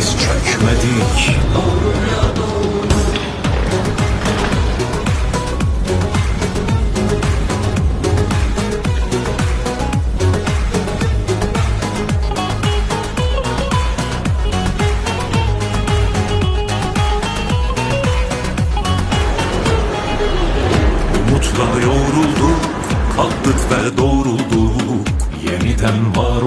Diz çökmedik. Umutla yorulduk Kalktık ve doğrulduk. Yeniden var